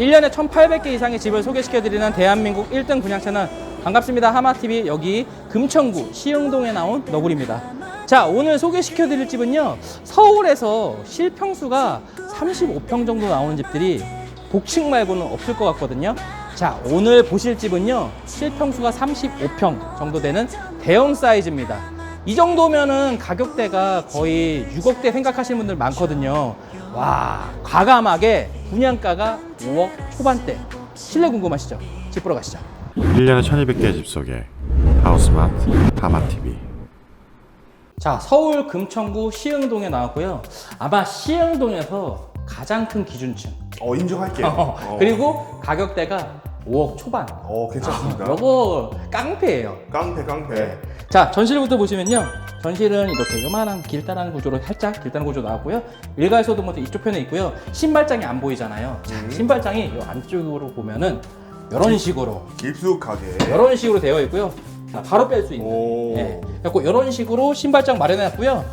1년에 1,800개 이상의 집을 소개시켜드리는 대한민국 1등 분양채는 반갑습니다. 하마TV 여기 금천구 시흥동에 나온 너구리입니다. 자, 오늘 소개시켜드릴 집은요, 서울에서 실평수가 35평 정도 나오는 집들이 복층 말고는 없을 것 같거든요. 자, 오늘 보실 집은요, 실평수가 35평 정도 되는 대형 사이즈입니다. 이 정도면은 가격대가 거의 6억대 생각하시는 분들 많거든요. 와, 과감하게 분양가가 5억 초반대. 실내 궁금하시죠? 집 보러 가시죠. 1년에 1200개의 집 속에 하우스마트 하마TV 자, 서울 금천구 시흥동에 나왔고요. 아마 시흥동에서 가장 큰 기준층. 어 인정할게요. 어. 그리고 가격대가 5억 초반. 어 괜찮습니다. 요거 깡패예요. 깡패 깡패. 네. 자, 전실부터 보시면요. 전실은 이렇게 요만한 길다란 구조로 살짝 길다란 구조 나왔고요. 일괄소도 모두 이쪽 편에 있고요. 신발장이 안 보이잖아요. 자, 음. 신발장이 요 안쪽으로 보면은 이런 식으로 깊숙하게. 이런 식으로 되어 있고요. 자, 바로 뺄 수 있는. 오. 예. 그래고 이런 식으로 신발장 마련해놨고요.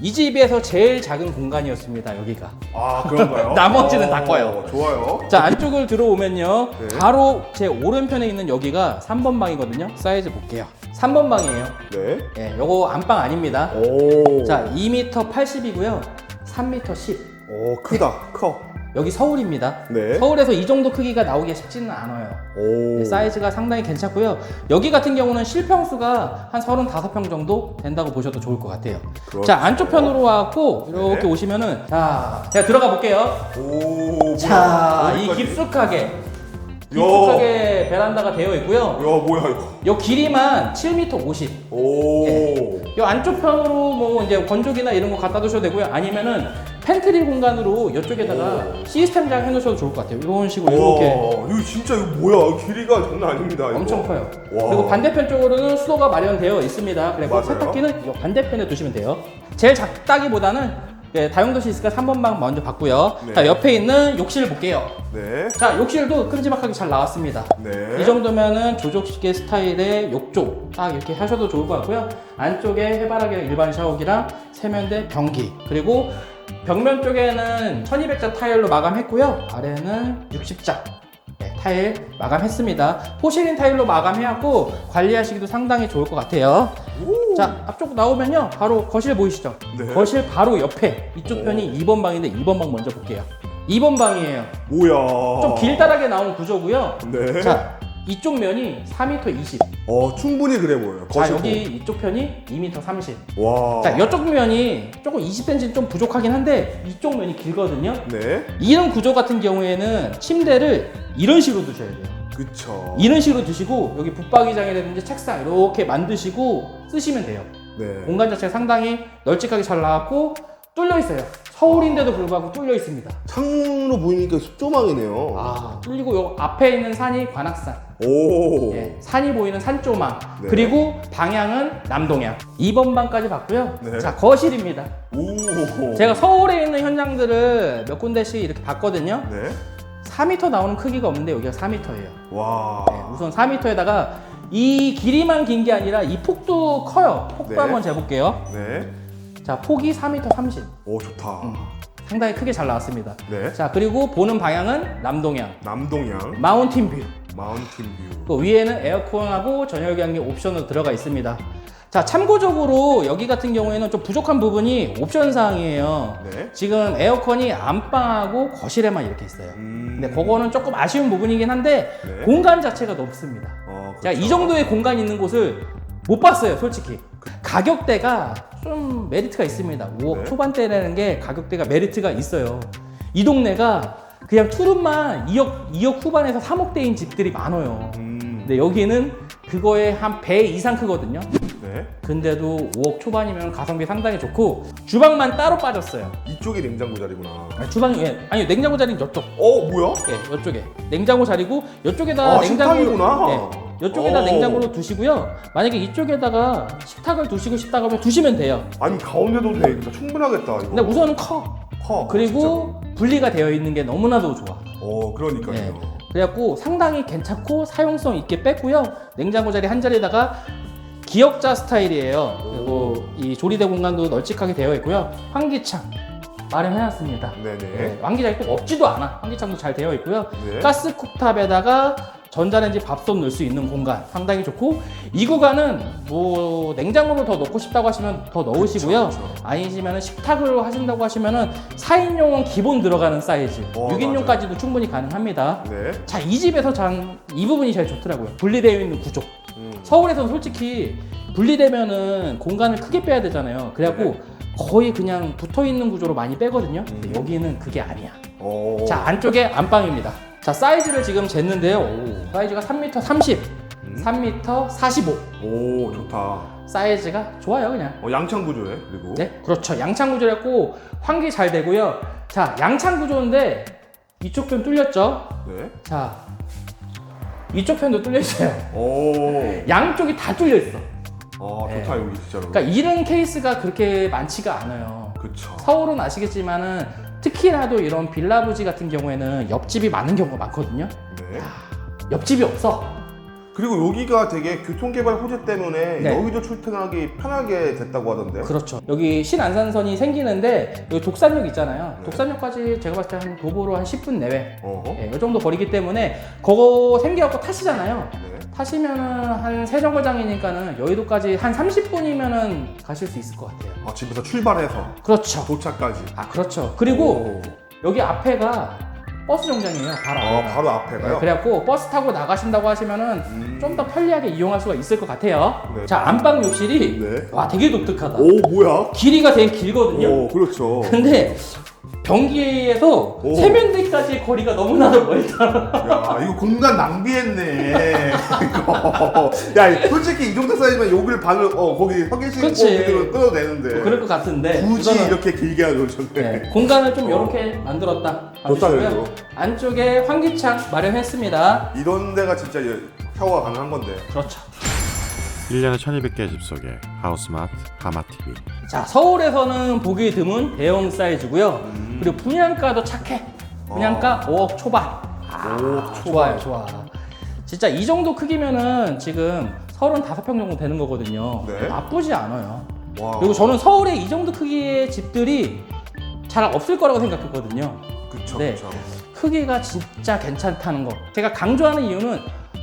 이 집에서 제일 작은 공간이었습니다. 여기가. 아 그런가요? 나머지는 다 어, 커요. 좋아요. 자 안쪽을 들어오면요. 네. 바로 제 오른편에 있는 여기가 3번 방이거든요. 사이즈 볼게요. 3번 방이에요. 네. 예, 요거 안방 아닙니다. 오. 자, 2m 80이고요. 3m 10. 오 크다 커. 여기 서울입니다. 네. 서울에서 이 정도 크기가 나오기가 쉽지는 않아요. 오. 네, 사이즈가 상당히 괜찮고요. 여기 같은 경우는 실평수가 한 35평 정도 된다고 보셔도 좋을 것 같아요. 그렇죠. 자, 안쪽 편으로 와갖고 이렇게 네. 오시면은 자, 제가 들어가 볼게요. 오. 자, 이? 깊숙하게 깊숙하게 베란다가 되어 있고요. 야 뭐야 이거. 요 길이만 7m 50. 오. 네. 요 안쪽 편으로 뭐 이제 건조기나 이런 거 갖다 두셔도 되고요. 아니면은 팬트리 공간으로 이쪽에다가 시스템장 해놓으셔도 좋을 것 같아요. 이런 식으로 이렇게 와, 이거 진짜 이거 뭐야? 길이가 장난 아닙니다. 이거. 엄청 커요. 와. 그리고 반대편 쪽으로는 수도가 마련되어 있습니다. 그리고 맞아요. 세탁기는 이 반대편에 두시면 돼요. 제일 작다기보다는 네, 다용도실 있으니까 3번 방 먼저 봤고요. 네. 자, 옆에 있는 욕실 볼게요. 네. 자, 욕실도 큼지막하게 잘 나왔습니다. 네. 이 정도면은 조족시계 스타일의 욕조 딱 이렇게 하셔도 좋을 것 같고요. 안쪽에 해바라기 일반 샤워기랑 세면대 변기 그리고 벽면 쪽에는 1200자 타일로 마감했고요. 아래는 60자 네, 타일 마감했습니다. 포실린 타일로 마감해갖고 관리하시기도 상당히 좋을 것 같아요. 오. 자 앞쪽 나오면요 바로 거실 보이시죠? 네. 거실 바로 옆에 이쪽 오. 편이 2번 방인데 2번 방 먼저 볼게요. 2번 방이에요. 뭐야? 좀 길다랗게 나온 구조고요. 네. 자, 이쪽 면이 4m 20. 어 충분히 그래 보여요. 자, 거실 여기 이쪽 편이 2m 30. 와. 자, 이쪽 면이 조금 20cm 좀 부족하긴 한데 이쪽 면이 길거든요. 네. 이런 구조 같은 경우에는 침대를 이런 식으로 두셔야 돼요. 그쵸. 이런 식으로 두시고 여기 붙박이장이라든지 책상 이렇게 만드시고 쓰시면 돼요. 네. 공간 자체가 상당히 널찍하게 잘 나왔고 뚫려 있어요. 서울인데도 불구하고 뚫려 있습니다. 창문으로 보이니까 숲조망이네요. 아, 뚫리고 요 앞에 있는 산이 관악산. 오. 예, 산이 보이는 산조망 네. 그리고 방향은 남동향 2번 방까지 봤고요 네. 자 거실입니다 오. 제가 서울에 있는 현장들을 몇 군데씩 이렇게 봤거든요 네. 4m 나오는 크기가 없는데 여기가 4m예요 와. 우선 4m에다가 이 길이만 긴 게 아니라 이 폭도 커요 폭도 네. 한번 재볼게요 네. 자 폭이 4m 30 오 좋다. 음. 상당히 크게 잘 나왔습니다 네. 자 그리고 보는 방향은 남동향 남동향 마운틴 뷰 마운틴 뷰. 그 위에는 에어컨하고 전열기 한개 옵션으로 들어가 있습니다. 자, 참고적으로 여기 같은 경우에는 좀 부족한 부분이 옵션 사항이에요. 네. 지금 에어컨이 안방하고 거실에만 이렇게 있어요. 음. 근데 그거는 조금 아쉬운 부분이긴 한데 네. 공간 자체가 넓습니다. 어, 자, 그쵸. 이 정도의 공간 있는 곳을 못 봤어요, 솔직히. 가격대가 좀 메리트가 있습니다. 5억 네. 초반대라는 게 가격대가 메리트가 있어요. 이 동네가 그냥 투룸만 2억, 2억 후반에서 3억대인 집들이 많아요. 음. 근데 여기는 그거의 한 배 이상 크거든요. 네. 근데도 5억 초반이면 가성비 상당히 좋고 주방만 따로 빠졌어요. 이쪽이 냉장고 자리구나. 아니, 주방이 예, 아니 냉장고 자리는 이쪽. 어 뭐야? 예, 이쪽에 냉장고 자리고 이쪽에다 아, 냉장고로 식탁이구나. 예, 이쪽에다 오. 냉장고로 두시고요. 만약에 이쪽에다가 식탁을 두시고 싶다 그러면 두시면 돼요. 아니 가운데도 되니까 충분하겠다 이거. 근데 우선은 커. 커. 그리고 분리가 되어 있는 게 너무나도 좋아. 어 그러니까요. 네. 그래갖고 상당히 괜찮고 사용성 있게 뺐고요. 냉장고 자리 한 자리에다가 기역자 스타일이에요. 그리고 이 조리대 공간도 널찍하게 되어 있고요. 환기창 마련해놨습니다. 네네. 네, 환기장이 꼭 없지도 않아. 환기창도 잘 되어 있고요. 네. 가스 쿡탑에다가 전자레인지 밥솥 넣을 수 있는 공간 상당히 좋고 이 구간은 뭐 냉장고를 더 넣고 싶다고 하시면 더 넣으시고요. 그쵸, 그쵸. 아니시면 식탁으로 하신다고 하시면은 4인용은 기본 들어가는 사이즈, 어, 6인용까지도 충분히 가능합니다. 네. 자, 이 집에서 전이 부분이 제일 좋더라고요. 분리되어 있는 구조. 음. 서울에서는 솔직히 분리되면은 공간을 크게 빼야 되잖아요. 그래갖고 거의 그냥 붙어 있는 구조로 많이 빼거든요. 근데 음. 여기는 그게 아니야. 어. 자 안쪽에 안방입니다. 자 사이즈를 지금 쟀는데요. 오, 사이즈가 3m 30, 음. 3m 45. 오 좋다. 사이즈가 좋아요 그냥. 어 양창 구조네 그리고. 네, 그렇죠. 양창 구조였고 환기 잘 되고요. 자 양창 구조인데 이쪽 편 뚫렸죠. 네. 자 이쪽 편도 뚫려 있어요. 오. 양쪽이 다 뚫려 있어. 아 네. 좋다 여기 진짜로. 그러니까 이런 케이스가 그렇게 많지가 않아요. 그쵸. 서울은 아시겠지만은 특히나도 이런 빌라 부지 같은 경우에는 옆집이 많은 경우가 많거든요. 네. 옆집이 없어. 그리고 여기가 되게 교통개발 호재 때문에 네. 여기도 출퇴근하기 편하게 됐다고 하던데. 그렇죠. 여기 신안산선이 생기는데 여기 독산역 있잖아요. 네. 독산역까지 제가 봤을 때 한 도보로 한 10분 내외. 어허. 예, 이 정도 거리기 때문에 그거 생겨갖고 타시잖아요. 네. 타시면은 한 세정거장이니까는 여의도까지 한 30분이면은 가실 수 있을 것 같아요. 아 집에서 출발해서 그렇죠. 도착까지. 아 그렇죠. 그리고 오. 여기 앞에가 버스 정장이에요. 바로 아 앞에가. 바로 앞에가요. 네, 그래갖고 버스 타고 나가신다고 하시면은 음. 좀 더 편리하게 이용할 수가 있을 것 같아요. 네. 자 안방 욕실이 네. 와 되게 독특하다. 오 뭐야? 길이가 되게 길거든요. 오 그렇죠. 근데 변기에서 오. 세면대까지 거리가 너무나도 멀다. 야 이거 공간 낭비했네. 이거. 야 솔직히 이 정도 사이즈면 여기를 반을 어 거기 허기실 그치. 거기를 끊어도 되는데. 그럴 것 같은데 굳이 이거는 이렇게 길게 저게. 네, 공간을 좀 어. 이렇게 만들었다. 좋다, 봐주시고요. 그래도. 안쪽에 환기창 마련했습니다. 이런 데가 진짜 샤워가 가능한 건데. 그렇죠. 1년에 1200개의 집 속에 하우스마트 하마TV 자 서울에서는 보기 드문 대형 사이즈고요. 음. 그리고 분양가도 착해. 분양가 5억 초반. 아, 5억 좋아요, 좋아. 진짜 이 정도 크기면은 지금 35평 정도 되는 거거든요. 네. 나쁘지 않아요. 와. 그리고 저는 서울에 이 정도 크기의 집들이 잘 없을 거라고 생각했거든요. 그쵸 네. 그쵸. 크기가 진짜 괜찮다는 거. 제가 강조하는 이유는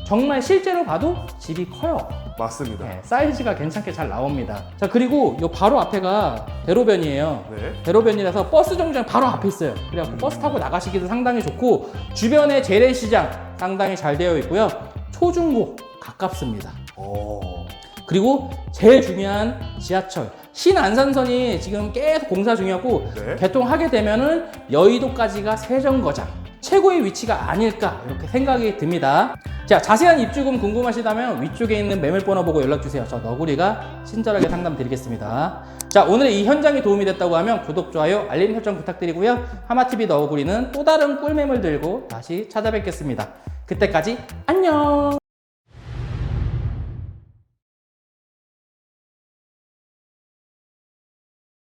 정말 실제로 봐도 집이 커요. 맞습니다. 네, 사이즈가 괜찮게 잘 나옵니다. 자, 그리고 요 바로 앞에가 대로변이에요. 네. 대로변이라서 버스 정류장 바로 앞에 있어요. 그래갖고 버스 타고 나가시기도 상당히 좋고 주변에 재래시장 상당히 잘 되어 있고요. 초중고 가깝습니다. 어. 그리고 제일 중요한 지하철 신안산선이 지금 계속 공사 중이었고 네. 개통하게 되면은 여의도까지가 세정거장 최고의 위치가 아닐까 이렇게 생각이 듭니다. 자 자세한 입주금 궁금하시다면 위쪽에 있는 매물번호 보고 연락 주세요. 저 너구리가 친절하게 상담드리겠습니다. 자 오늘의 이 현장이 도움이 됐다고 하면 구독 좋아요 알림 설정 부탁드리고요. 하마TV 너구리는 또 다른 꿀매물 들고 다시 찾아뵙겠습니다. 그때까지 안녕.